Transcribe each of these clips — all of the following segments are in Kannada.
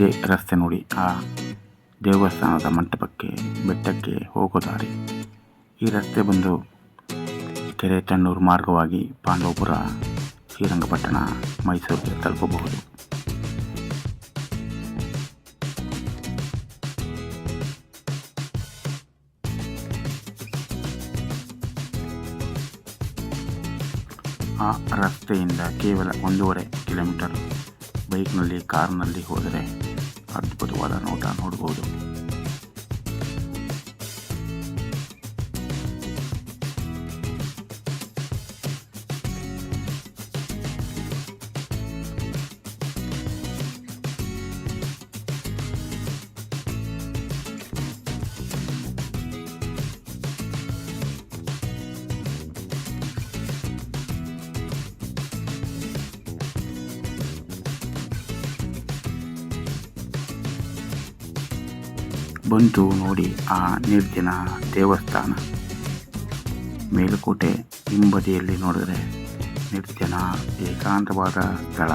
ಇದೇ ರಸ್ತೆ ನೋಡಿ. ಆ ದೇವಸ್ಥಾನದ ಮಂಟಪಕ್ಕೆ, ಬೆಟ್ಟಕ್ಕೆ ಹೋಗೋ ದಾರಿ. ಈ ರಸ್ತೆ ಬಂದು ಕೆರೆ ತಣ್ಣೂರು ಮಾರ್ಗವಾಗಿ ಪಾಂಡವಪುರ, ಶ್ರೀರಂಗಪಟ್ಟಣ, ಮೈಸೂರಿಗೆ ತಲುಪಬಹುದು. ಆ ರಸ್ತೆಯಿಂದ ಕೇವಲ ಒಂದೂವರೆ ಕಿಲೋಮೀಟರ್ ಬೈಕ್ನಲ್ಲಿ, ಕಾರ್ನಲ್ಲಿ ಹೋದರೆ ಅದ್ಭುತವಾದ ನೋಟ ನೋಡಬಹುದು ಬಂತು ನೋಡಿ ಆ ನಿರ್ಜನ ದೇವಸ್ಥಾನ. ಮೇಲುಕೋಟೆ ಹಿಂಬದಿಯಲ್ಲಿ ನೋಡಿದರೆ ನಿರ್ಜನ ಏಕಾಂತವಾದ ಸ್ಥಳ.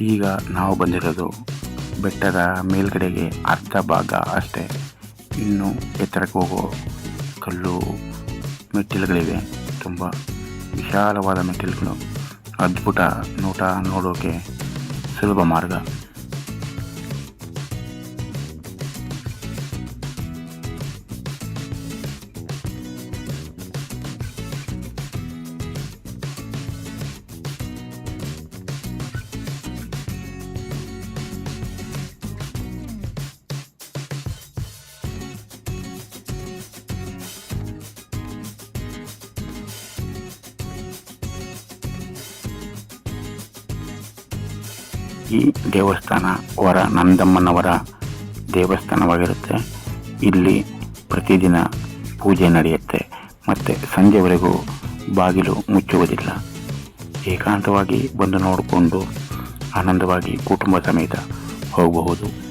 ಈಗ ನಾವು ಬಂದಿರೋದು ಬೆಟ್ಟದ ಮೇಲ್ಗಡೆಗೆ ಅರ್ಧ ಭಾಗ ಅಷ್ಟೇ. ಇನ್ನು ಎತ್ತರಕ್ಕೆ ಹೋಗೋ ಕಲ್ಲು ಮೆಟ್ಟಿಲುಗಳಿವೆ. ತುಂಬ ವಿಶಾಲವಾದ ಮೆಟ್ಟಿಲುಗಳು. ಅದ್ಭುತ ನೋಟ ನೋಡೋಕೆ ಸುಲಭ ಮಾರ್ಗ. ಈ ದೇವಸ್ಥಾನ ವರ ನಂದಮ್ಮನವರ ದೇವಸ್ಥಾನವಾಗಿರುತ್ತೆ. ಇಲ್ಲಿ ಪ್ರತಿದಿನ ಪೂಜೆ ನಡೆಯುತ್ತೆ. ಮತ್ತು ಸಂಜೆವರೆಗೂ ಬಾಗಿಲು ಮುಚ್ಚುವುದಿಲ್ಲ. ಏಕಾಂತವಾಗಿ ಬಂದು ನೋಡಿಕೊಂಡು ಆನಂದವಾಗಿ ಕುಟುಂಬ ಸಮೇತ ಹೋಗಬಹುದು.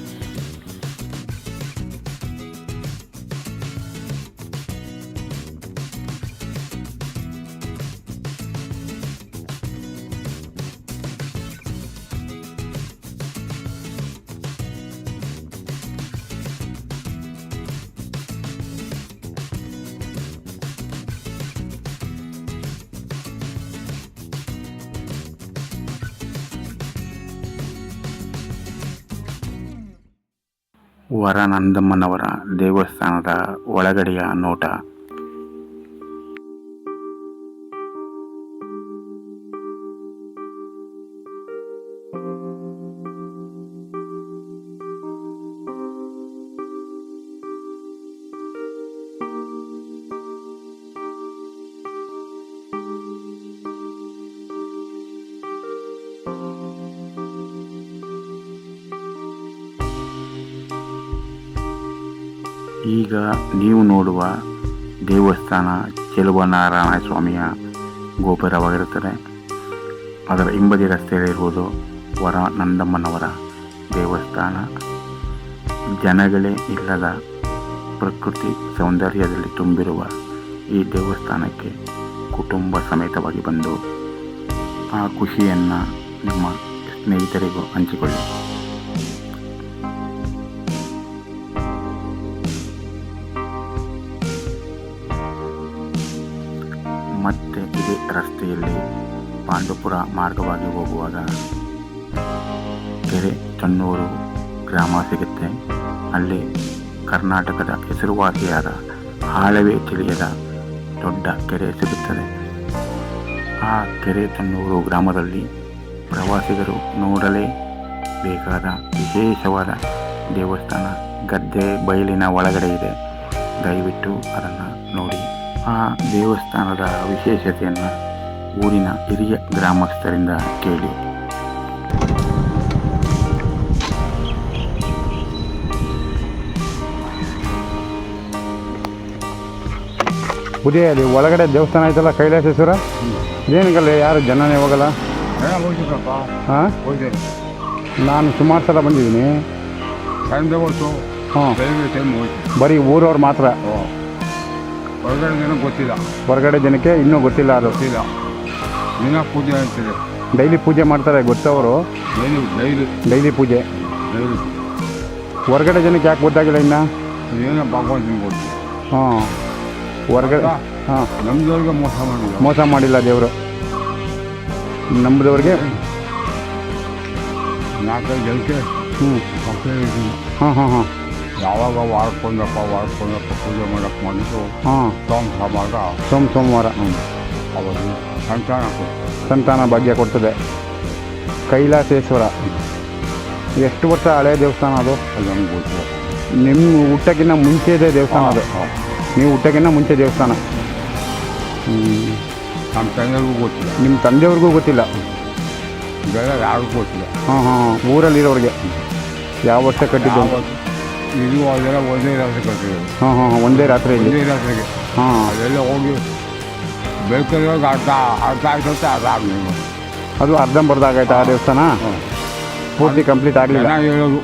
ವರನಂದಮ್ಮನವರ ದೇವಸ್ಥಾನದ ಒಳಗಡೆಯ ನೋಟ. ಈಗ ನೀವು ನೋಡುವ ದೇವಸ್ಥಾನ ಚೆಲುವನಾರಾಯಣ ಸ್ವಾಮಿಯ ಗೋಪುರವಾಗಿರುತ್ತದೆ. ಅದರ ಹಿಂಬದಿ ರಸ್ತೆಯಲ್ಲಿರುವುದು ವರ ನಂದಮ್ಮನವರ ದೇವಸ್ಥಾನ. ಜನಗಳೇ ಇಲ್ಲದ ಪ್ರಕೃತಿ ಸೌಂದರ್ಯದಲ್ಲಿ ತುಂಬಿರುವ ಈ ದೇವಸ್ಥಾನಕ್ಕೆ ಕುಟುಂಬ ಸಮೇತವಾಗಿ ಬಂದು ಆ ಖುಷಿಯನ್ನು ನಿಮ್ಮ ಸ್ನೇಹಿತರಿಗೂ ಹಂಚಿಕೊಳ್ಳಿ. ರಸ್ತೆಯಲ್ಲಿ ಪಾಂಡುಪುರ ಮಾರ್ಗವಾಗಿ ಹೋಗುವಾಗ ಕೆರೆ ಚನ್ನೂರು ಗ್ರಾಮ ಸಿಗುತ್ತೆ. ಅಲ್ಲಿ ಕರ್ನಾಟಕದ ಹೆಸರುವಾಸಿಯಾದ ಆಳವೇ ತಿಳಿಯದ ದೊಡ್ಡ ಕೆರೆ ಸಿಗುತ್ತದೆ. ಆ ಕೆರೆ ಚನ್ನೂರು ಗ್ರಾಮದಲ್ಲಿ ಪ್ರವಾಸಿಗರು ನೋಡಲೇ ಬೇಕಾದ ವಿಶೇಷವಾದ ದೇವಸ್ಥಾನ ಗದ್ದೆ ಬಯಲಿನ ಒಳಗಡೆ ಇದೆ. ದಯವಿಟ್ಟು ಅದನ್ನು ನೋಡಿ. ಆ ದೇವಸ್ಥಾನದ ವಿಶೇಷತೆಯನ್ನು ಊರಿನ ಹಿರಿಯ ಗ್ರಾಮಸ್ಥರಿಂದ ಕೇಳಿ. ಉದಯ ಅಲ್ಲಿ ಒಳಗಡೆ ದೇವಸ್ಥಾನ ಐತಲ್ಲ ಕೈಲಾಸೇಶ್ವರ ಏನಕ್ಕಲ್ಲ ಯಾರು ಜನನೇ ಹೋಗಲ್ಲ? ಹಾಂ ನಾನು ಸುಮಾರು ಸಲ ಬಂದಿದ್ದೀನಿ. ಹಾಂ. ಬೆಳಿಗ್ಗೆ ಟೈಮ್ ಬರೀ ಊರವ್ರು ಮಾತ್ರ. ಹೊರಗಡೆ ಏನೋ ಗೊತ್ತಿಲ್ಲ. ಹೊರಗಡೆ ಜನಕ್ಕೆ ಇನ್ನೂ ಗೊತ್ತಿಲ್ಲ ಅದು. ಗೊತ್ತಿಲ್ಲ. ದಿನ ಪೂಜೆ ಆಗ್ತದೆ ಡೈಲಿ ಪೂಜೆ ಮಾಡ್ತಾರೆ ಗೊತ್ತವರು? ಡೈಲಿ ಡೈಲಿ ಡೈಲಿ ಪೂಜೆ. ಡೈಲಿ ಹೊರಗಡೆ ಜನಕ್ಕೆ ಯಾಕೆ ಗೊತ್ತಾಗಿಲ್ಲ ಇನ್ನು? ಏನೋ ಭಗವಂತನ ಗೊತ್ತು. ಹಾಂ. ಹೊರಗಡೆ ಹಾಂ. ನಮ್ದವ್ರಿಗೆ ಮೋಸ ಮಾಡಿಲ್ಲ. ಮೋಸ ಮಾಡಿಲ್ಲ ದೇವರು. ನಂಬದವ್ರಿಗೆ ನಾಲ್ಕೈದು ಜನಕ್ಕೆ ಹ್ಞೂ ಹಾಂ ಹಾಂ ಹಾಂ. ಯಾವಾಗ ವಾರಕ್ಕೊಂದಪ್ಪ ವಾರಕ್ಕೊಂದಪ್ಪ ಪೂಜೆ ಮಾಡಕ್ಕೆ ಮಾಡಿದ್ದು ಹಾಂ. ಸೋಮವಾರ. ಸೋಮ ಸೋಮವಾರ. ಅವರು ಸಂತಾನ ಸಂತಾನ ಭಾಗ್ಯ ಕೊಡ್ತದೆ. ಕೈಲಾಸೇಶ್ವರ. ಎಷ್ಟು ವರ್ಷ ಹಳೆಯ ದೇವಸ್ಥಾನ ಅದು? ಗೊತ್ತಿಲ್ಲ ನಿಮ್ಮ ಊಟಕ್ಕಿಂತ ಮುಂಚೆ ಇದೆ ದೇವಸ್ಥಾನ ಅದು. ನೀವು ಊಟಕ್ಕಿಂತ ಮುಂಚೆ ದೇವಸ್ಥಾನ. ನಮ್ಮ ತಂದೆಯವ್ರಿಗೂ ಗೊತ್ತಿಲ್ಲ. ನಿಮ್ಮ ತಂದೆಯವ್ರಿಗೂ ಗೊತ್ತಿಲ್ಲ. ಬೇರೆ ಯಾರಿಗೂ ಗೊತ್ತಿಲ್ಲ. ಹಾಂ ಹಾಂ ಊರಲ್ಲಿರೋರಿಗೆ. ಯಾವ ವರ್ಷ ಕಟ್ಟಿದ್ದು? ಇದು ಅದೆಲ್ಲ ಒಂದೇ ರಾತ್ರಿ ಕಟ್ಟಿದ್ರು ಹಾಂ ಹಾಂ ಹಾಂ. ಒಂದೇ ರಾತ್ರಿ ಒಂದೇ ರಾತ್ರಿಗೆ. ಹಾಂ. ಅದೆಲ್ಲ ಹೋಗಿ ಬೇಕಾದಾಗ ಅರ್ಧ ಅರ್ಧ ಆಯ್ತಂತೆ ಅರ್ಧ ಆಗಲಿಲ್ಲ ಅದು ಅರ್ಧಂಬರ್ಧ ಆಗೈತೆ ಆ ದೇವಸ್ಥಾನ? ಪೂರ್ತಿ ಕಂಪ್ಲೀಟ್ ಆಗಲಿಲ್ಲ? ಜನ ಹೇಳೋದು.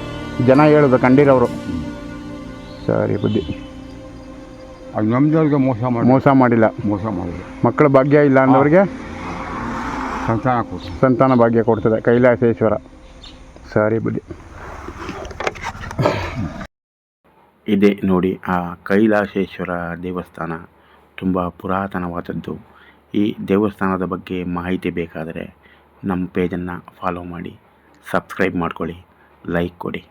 ಜನ ಹೇಳೋದು ಕಂಡಿರೋರು? ಸರಿ ಬುದ್ಧಿ. ಅದು ನಮ್ದವ್ರಿಗೆ ಮೋಸ ಮಾಡಿ ಮೋಸ ಮಾಡಿಲ್ಲ. ಮೋಸ ಮಾಡಿಲ್ಲ. ಮಕ್ಕಳ ಭಾಗ್ಯ ಇಲ್ಲ ಅಂದವ್ರಿಗೆ? ಸಂತಾನ ಕೊಟ್ಟು ಸಂತಾನ ಭಾಗ್ಯ ಕೊಡ್ತದೆ ಕೈಲಾಸೇಶ್ವರ. ಸರಿ ಬುದ್ಧಿ. ಇದೆ ನೋಡಿ ಆ ಕೈಲಾಸೇಶ್ವರ ದೇವಸ್ಥಾನ ತುಂಬ ಪುರಾತನವಾದದ್ದು. ಈ ದೇವಸ್ಥಾನದ ಬಗ್ಗೆ ಮಾಹಿತಿ ಬೇಕಾದರೆ ನಮ್ಮ ಪೇಜನ್ನು ಫಾಲೋ ಮಾಡಿ ಸಬ್ಸ್ಕ್ರೈಬ್ ಮಾಡ್ಕೊಳ್ಳಿ ಲೈಕ್ ಕೊಡಿ.